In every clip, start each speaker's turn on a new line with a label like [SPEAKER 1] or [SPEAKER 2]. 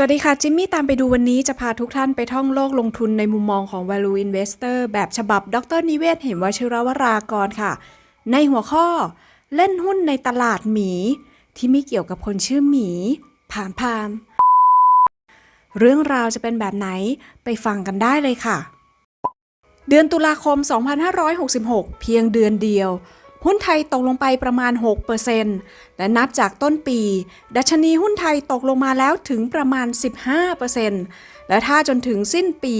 [SPEAKER 1] สวัสดีค่ะ จิมมี่ตามไปดูวันนี้จะพาทุกท่านไปท่องโลกลงทุนในมุมมองของ Value Investor แบบฉบับดรนิเวศเหมวชิรวรากรค่ะ ในหัวข้อ เล่นหุ้นในตลาดหมี ที่ไม่เกี่ยวกับคนชื่อหมีผามพาม เรื่องราวจะเป็นแบบไหนไปฟังกันได้เลยค่ะ เดือนตุลาคม 2566 เพียงเดือนเดียว หุ้นไทยตกลงไปประมาณ 6%และนับจากต้นปี ดัชนีหุ้นไทยตกลงมาแล้วถึงประมาณ 15%และถ้าจนถึงสิ้นปี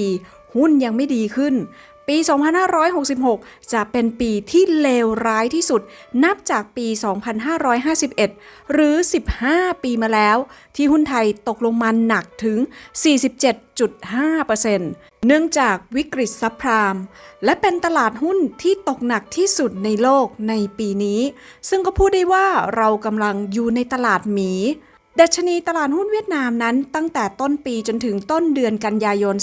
[SPEAKER 1] หุ้นยังไม่ดีขึ้น ปี 2566 จะเป็นปีที่เลวร้ายที่สุด นับจากปี 2551 หรือ 15 ปีมาแล้ว ที่หุ้นไทยตกลงมาหนักถึง 47.5%เนื่องจากวิกฤตซับพราม และเป็นตลาดหุ้นที่ตกหนักที่สุดในโลกในปีนี้ ซึ่งก็พูดได้ว่าเรากำลังอยู่ในตลาดหมี ดัชนีตลาดหุ้นเวียดนามนั้นตั้งแต่ต้นปีจนถึงต้นเดือนกันยายน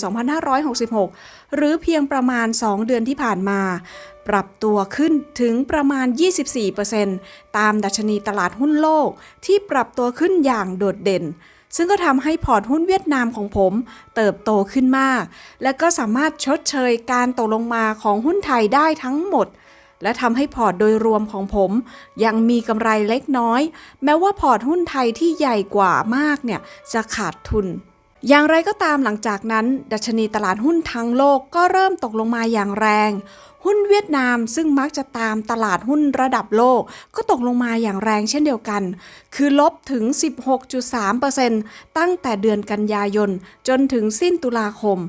[SPEAKER 1] 2566 หรือเพียงประมาณ 2 เดือนที่ผ่านมา ปรับตัวขึ้นถึงประมาณ 24%ตามดัชนีตลาดหุ้นโลกที่ปรับตัวขึ้นอย่างโดดเด่น ซึ่งก็ทำให้พอร์ตหุ้นเวียดนามของผม เติบโตขึ้นมาก และก็สามารถชดเชยการตกลงมาของหุ้นไทยได้ทั้งหมด และทำให้พอร์ตโดยรวมของผม ยังมีกำไรเล็กน้อย แม้ว่าพอร์ตหุ้นไทยที่ใหญ่กว่ามากเนี่ยจะขาดทุน อย่างไรก็ตามหลังจากนั้น ดัชนีตลาดหุ้นทั้งโลกก็เริ่มตกลงมาอย่างแรง หุ้นเวียดนามซึ่งมักจะตามตลาดหุ้นระดับโลก ก็ตกลงมาอย่างแรงเช่นเดียวกัน คือลบถึง 16.3%ตั้งแต่เดือนกันยายนจนถึงสิ้นตุลาคม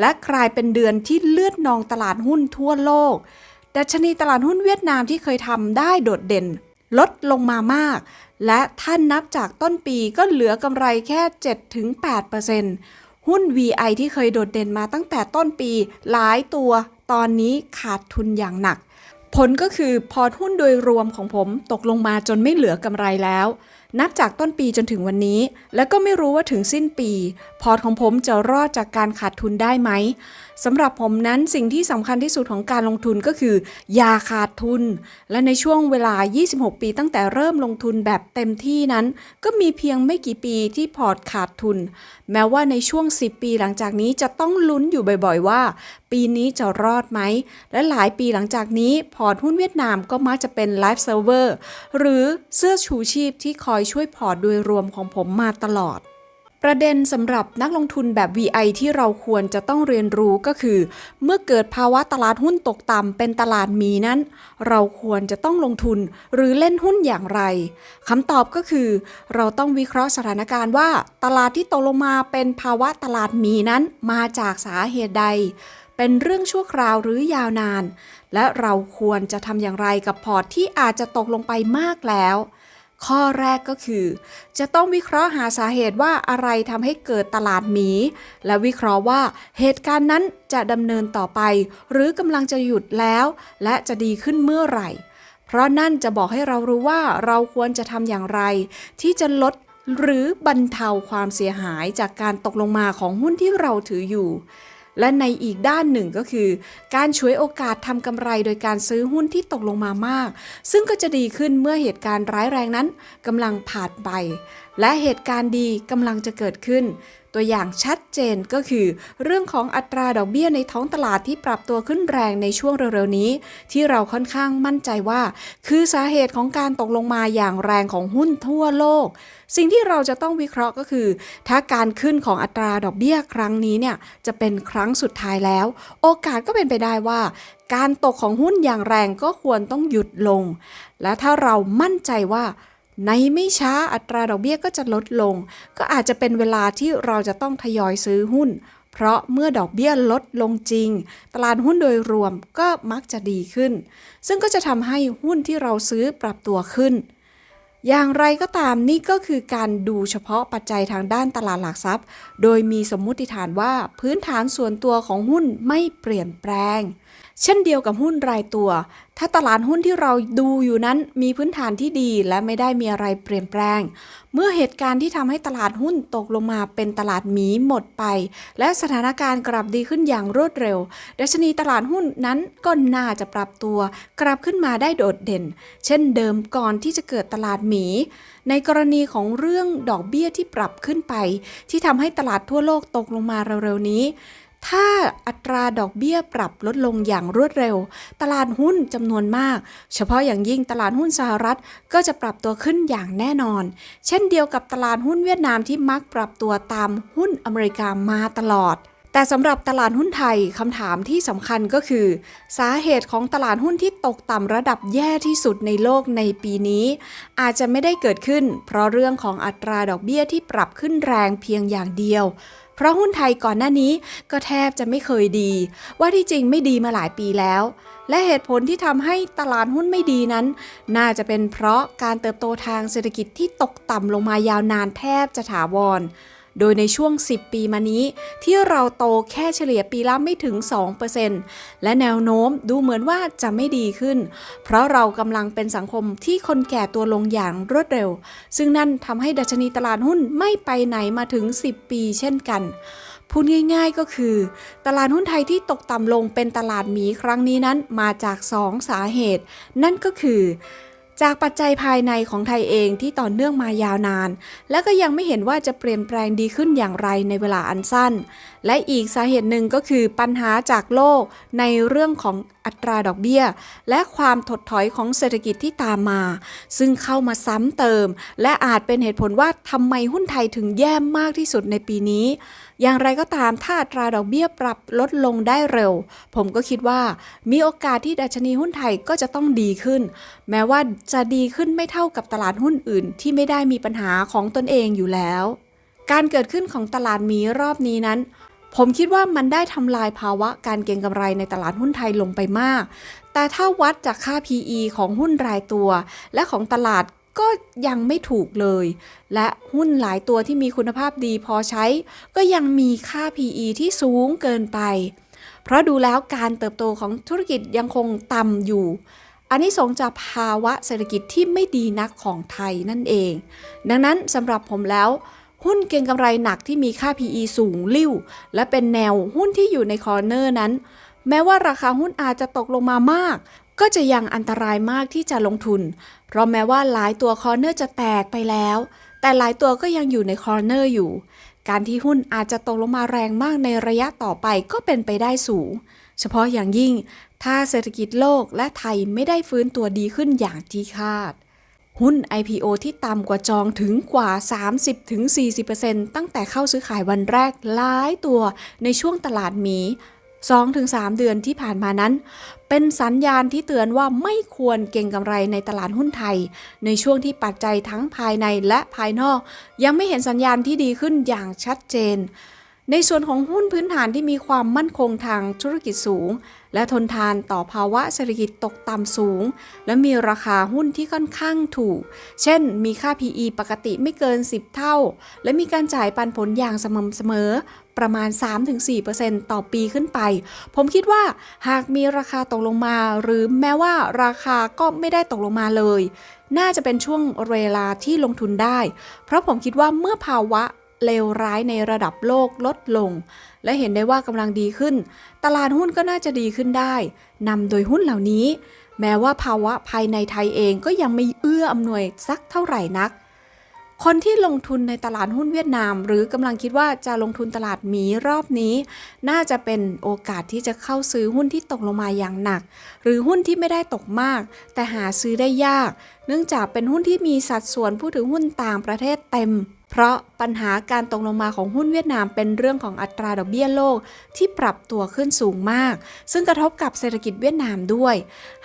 [SPEAKER 1] และกลายเป็นเดือนที่เลือดนองตลาดหุ้นทั่วโลก ดัชนีตลาดหุ้นเวียดนามที่เคยทำได้โดดเด่น ลดลงมามาก และถ้านับจากต้นปีก็เหลือกำไรแค่ 7-8%หุ้น VI ที่เคยโดดเด่นมาตั้งแต่ต้นปี หลายตัวตอนนี้ขาดทุนอย่างหนัก ผลก็คือพอร์ตหุ้นโดยรวมของผมตกลงมาจนไม่เหลือกำไรแล้ว นับจากต้นปีจนถึงวันนี้ และก็ไม่รู้ว่าถึงสิ้นปี พอร์ตของผมจะรอดจากการขาดทุนได้ไหมสำหรับผมนั้นสิ่งที่สำคัญที่สุดของการลงทุนก็คือ อย่าขาดทุน และในช่วงเวลา 26 ปีตั้งแต่เริ่มลงทุนแบบเต็มที่นั้น ก็มีเพียงไม่กี่ปีที่พอร์ตขาดทุน แม้ว่าในช่วง 10 ปีหลังจากนี้จะต้องลุ้นอยู่บ่อยๆว่า ปีนี้จะรอดไหม และหลายปีหลังจากนี้พอร์ตหุ้นเวียดนามก็มักจะเป็นไลฟ์เซิร์ฟเวอร์หรือเสื้อชูชีพที่คอยช่วยพอร์ตโดยรวมของผมมาตลอด ประเด็นสำหรับนักลงทุนแบบ VI ที่เราควรจะต้องเรียนรู้ก็คือ เมื่อเกิดภาวะตลาดหุ้นตกต่ำเป็นตลาดมีนั้น เราควรจะต้องลงทุนหรือเล่นหุ้นอย่างไรคำตอบก็คือ เราต้องวิเคราะห์สถานการณ์ว่า ตลาดที่ตกลงมาเป็นภาวะตลาดมีนั้นมาจากสาเหตุใดเป็นเรื่องชั่วคราวหรือยาวนาน และเราควรจะทำอย่างไรกับพอร์ตที่อาจจะตกลงไปมากแล้ว ข้อแรกก็คือ จะต้องวิเคราะห์หาสาเหตุว่าอะไรทำให้เกิดตลาดหมี และวิเคราะห์ว่าเหตุการณ์นั้นจะดำเนินต่อไป หรือกำลังจะหยุดแล้ว และจะดีขึ้นเมื่อไหร่ เพราะนั่นจะบอกให้เรารู้ว่าเราควรจะทำอย่างไร ที่จะลดหรือบรรเทาความเสียหายจากการตกลงมาของหุ้นที่เราถืออยู่ และในอีกด้านหนึ่งก็คือ การช่วยโอกาสทำกำไรโดยการซื้อหุ้นที่ตกลงมามาก ซึ่งก็จะดีขึ้นเมื่อเหตุการณ์ร้ายแรงนั้นกำลังผ่านไป และเหตุการณ์ดีกำลังจะเกิดขึ้น ตัวอย่างชัดเจนก็คือ เรื่องของอัตราดอกเบี้ยในท้องตลาดที่ปรับตัวขึ้นแรงในช่วงเร็วๆนี้ ที่เราค่อนข้างมั่นใจว่า คือสาเหตุของการตกลงมาอย่างแรงของหุ้นทั่วโลก สิ่งที่เราจะต้องวิเคราะห์ก็คือ ถ้าการขึ้นของอัตราดอกเบี้ยครั้งนี้เนี่ยจะเป็นครั้งสุดท้ายแล้ว โอกาสก็เป็นไปได้ว่าการตกของหุ้นอย่างแรงก็ควรต้องหยุดลง และถ้าเรามั่นใจว่า ในไม่ช้าอัตราดอกเบี้ยก็จะลดลง ก็อาจจะเป็นเวลาที่เราจะต้องทยอยซื้อหุ้น เพราะเมื่อดอกเบี้ยลดลงจริง ตลาดหุ้นโดยรวมก็มักจะดีขึ้น ซึ่งก็จะทำให้หุ้นที่เราซื้อปรับตัวขึ้น อย่างไรก็ตามนี่ก็คือการดูเฉพาะปัจจัยทางด้านตลาดหลักทรัพย์ โดยมีสมมุติฐานว่าพื้นฐานส่วนตัวของหุ้นไม่เปลี่ยนแปลง เช่นเดียวกับหุ้นรายตัว ถ้าตลาดหุ้นที่เราดูอยู่นั้นมีพื้นฐานที่ดีและไม่ได้มีอะไรเปลี่ยนแปลง เมื่อเหตุการณ์ที่ทำให้ตลาดหุ้นตกลงมาเป็นตลาดหมีหมดไป และสถานการณ์กลับดีขึ้นอย่างรวดเร็ว ดัชนีตลาดหุ้นนั้นก็น่าจะปรับตัว กลับขึ้นมาได้โดดเด่น เช่นเดิมก่อนที่จะเกิดตลาดหมี ในกรณีของเรื่องดอกเบี้ยที่ปรับขึ้นไป ที่ทำให้ตลาดทั่วโลกตกลงมาเร็วๆนี้ ถ้าอัตราดอกเบี้ยปรับลดลงอย่างรวดเร็ว ตลาดหุ้นจำนวนมาก เฉพาะอย่างยิ่งตลาดหุ้นสหรัฐก็จะปรับตัวขึ้นอย่างแน่นอน เช่นเดียวกับตลาดหุ้นเวียดนามที่มักปรับตัวตามหุ้นอเมริกามาตลอดแต่สำหรับตลาดหุ้นไทยคำถามที่สำคัญก็คือ สาเหตุของตลาดหุ้นที่ตกต่ำระดับแย่ที่สุดในโลกในปีนี้ อาจจะไม่ได้เกิดขึ้น เพราะเรื่องของอัตราดอกเบี้ยที่ปรับขึ้นแรงเพียงอย่างเดียว เพราะหุ้นไทยก่อนหน้านี้ก็แทบจะไม่เคยดี ว่าที่จริงไม่ดีมาหลายปีแล้ว และเหตุผลที่ทำให้ตลาดหุ้นไม่ดีนั้น น่าจะเป็นเพราะการเติบโตทางเศรษฐกิจที่ตกต่ำลงมายาวนานแทบจะถาวร โดยในช่วง 10 ปีมานี้ ที่เราโตแค่เฉลี่ยปีละไม่ถึง 2%และแนวโน้มดูเหมือนว่าจะไม่ดีขึ้น เพราะเรากำลังเป็นสังคมที่คนแก่ตัวลงอย่างรวดเร็ว ซึ่งนั่นทำให้ดัชนีตลาดหุ้นไม่ไปไหนมาถึง 10 ปีเช่นกันพูดง่ายๆก็คือ ตลาดหุ้นไทยที่ตกต่ำลงเป็นตลาดหมีครั้งนี้นั้นมาจาก 2 สาเหตุ นั่นก็คือ จากปัจจัยภายในของไทยเองที่ต่อเนื่องมายาวนาน และก็ยังไม่เห็นว่าจะเปลี่ยนแปลงดีขึ้นอย่างไรในเวลาอันสั้น และอีกสาเหตุหนึ่งก็คือปัญหาจากโลกในเรื่องของอัตราดอกเบี้ย และความถดถอยของเศรษฐกิจที่ตามมา ซึ่งเข้ามาซ้ำเติม และอาจเป็นเหตุผลว่าทำไมหุ้นไทยถึงแย่มากที่สุดในปีนี้ อย่างไรก็ตามถ้าอัตราดอกเบี้ยปรับลดลงได้เร็ว ผมก็คิดว่ามีโอกาสที่ดัชนีหุ้นไทยก็จะต้องดีขึ้น แม้ว่าจะดีขึ้นไม่เท่ากับตลาดหุ้นอื่น ที่ไม่ได้มีปัญหาของตนเองอยู่แล้ว การเกิดขึ้นของตลาดมีรอบนี้นั้น ผมคิดว่ามันได้ทำลายภาวะการเก็งกำไรในตลาดหุ้นไทยลงไปมาก แต่ถ้าวัดจากค่า PE ของหุ้นรายตัว และของตลาดก็ยังไม่ถูกเลย และหุ้นหลายตัวที่มีคุณภาพดีพอใช้ ก็ยังมีค่า PE ที่สูงเกินไป เพราะดูแล้วการเติบโตของธุรกิจยังคงต่ำอยู่ อันนี้สงส์จากภาวะเศรษฐกิจที่ไม่ดีนักของไทยนั่นเอง ดังนั้นสำหรับผมแล้ว หุ้นเก็งกำไรหนักที่มีค่า PE สูงลิ่ว และเป็นแนวหุ้นที่อยู่ในคอร์เนอร์นั้น แม้ว่าราคาหุ้นอาจจะตกลงมามาก ก็จะยังอันตรายมากที่จะลงทุน เพราะแม้ว่าหลายตัวคอร์เนอร์จะแตกไปแล้ว แต่หลายตัวก็ยังอยู่ในคอร์เนอร์อยู่ การที่หุ้นอาจจะตกลงมาแรงมากในระยะต่อไปก็เป็นไปได้สูง เฉพาะอย่างยิ่ง ถ้าเศรษฐกิจโลกและไทยไม่ได้ฟื้นตัวดีขึ้นอย่างที่คาด หุ้น IPO ที่ต่ำกว่าจองถึงกว่า 30-40%ตั้งแต่เข้าซื้อขายวันแรกหลายตัวในช่วงตลาดหมี 2-3 เดือนที่ผ่านมานั้น เป็นสัญญาณที่เตือนว่าไม่ควรเก็งกำไรในตลาดหุ้นไทย ในช่วงที่ปัจจัยทั้งภายในและภายนอก ยังไม่เห็นสัญญาณที่ดีขึ้นอย่างชัดเจน ในส่วนของหุ้นพื้นฐานที่มีความมั่นคงทางธุรกิจสูง และทนทานต่อภาวะเศรษฐกิจตกต่ำสูง และมีราคาหุ้นที่ค่อนข้างถูก เช่น มีค่า PE ปกติไม่เกิน 10 เท่า และมีการจ่ายปันผลอย่างสม่ำเสมอประมาณ 3-4%ต่อปีขึ้นไป ผมคิดว่าหากมีราคาตกลงมา หรือแม้ว่าราคาก็ไม่ได้ตกลงมาเลย น่าจะเป็นช่วงเวลาที่ลงทุนได้ เพราะผมคิดว่าเมื่อภาวะ เลวร้ายในระดับโลกลดลง และเห็นได้ว่ากำลังดีขึ้น ตลาดหุ้นก็น่าจะดีขึ้นได้นำโดยหุ้นเหล่านี้ แม้ว่าภาวะภายในไทยเองก็ยังไม่เอื้ออำนวยสักเท่าไหร่นัก คนที่ลงทุนในตลาดหุ้นเวียดนาม หรือกำลังคิดว่าจะลงทุนตลาดหมีรอบนี้ น่าจะเป็นโอกาสที่จะเข้าซื้อหุ้นที่ตกลงมาอย่างหนัก หรือหุ้นที่ไม่ได้ตกมาก แต่หาซื้อได้ยาก เนื่องจากเป็นหุ้นที่มีสัดส่วนผู้ถือหุ้นต่างประเทศเต็ม เพราะปัญหาการตกลงมาของหุ้นเวียดนามเป็นเรื่องของอัตราดอกเบี้ยโลกที่ปรับตัวขึ้นสูงมาก ซึ่งกระทบกับเศรษฐกิจเวียดนามด้วย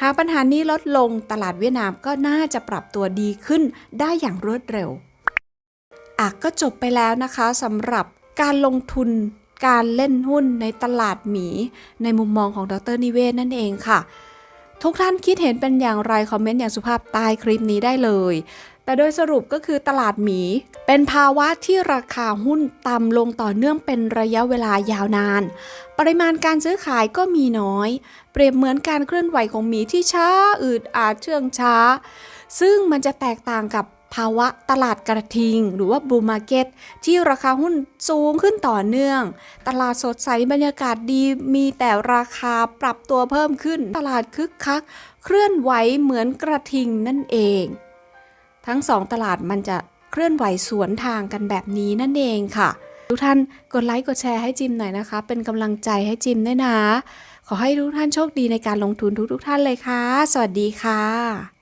[SPEAKER 1] หากปัญหานี้ลดลงตลาดเวียดนามก็น่าจะปรับตัวดีขึ้นได้อย่างรวดเร็ว อะก็จบไปแล้วนะคะสำหรับการลงทุนการเล่นหุ้นในตลาดหมี ในมุมมองของดรนิเวศนั่นเองค่ะ ทุกท่านคิดเห็นเป็นอย่างไร คอมเมนต์อย่างสุภาพใต้คลิปนี้ได้เลย แต่โดยสรุปก็คือตลาดหมี เป็นภาวะที่ราคาหุ้นต่ำลงต่อเนื่องเป็นระยะเวลายาวนาน ปริมาณการซื้อขายก็มีน้อย เปรียบเหมือนการเคลื่อนไหวของหมีที่ช้าอืดอาดเชื่องช้า ซึ่งมันจะแตกต่างกับ ภาวะตลาดกระทิง หรือว่าบูมาเก็ตที่ราคาหุ้นสูงขึ้นต่อเนื่อง ตลาดสดใสบรรยากาศดีมีแต่ราคาปรับตัวเพิ่มขึ้น ตลาดคึกคัก เคลื่อนไหวเหมือนกระทิงนั่นเอง ทั้งสองตลาดมันจะเคลื่อนไหวสวนทางกันแบบนี้นั่นเองค่ะ ทุกท่านกดไลค์กดแชร์ให้จิมหน่อยนะคะ เป็นกำลังใจให้จิมด้วยนะ ขอให้ทุกท่านโชคดีในการลงทุนทุกๆท่านเลยค่ะ สวัสดีค่ะ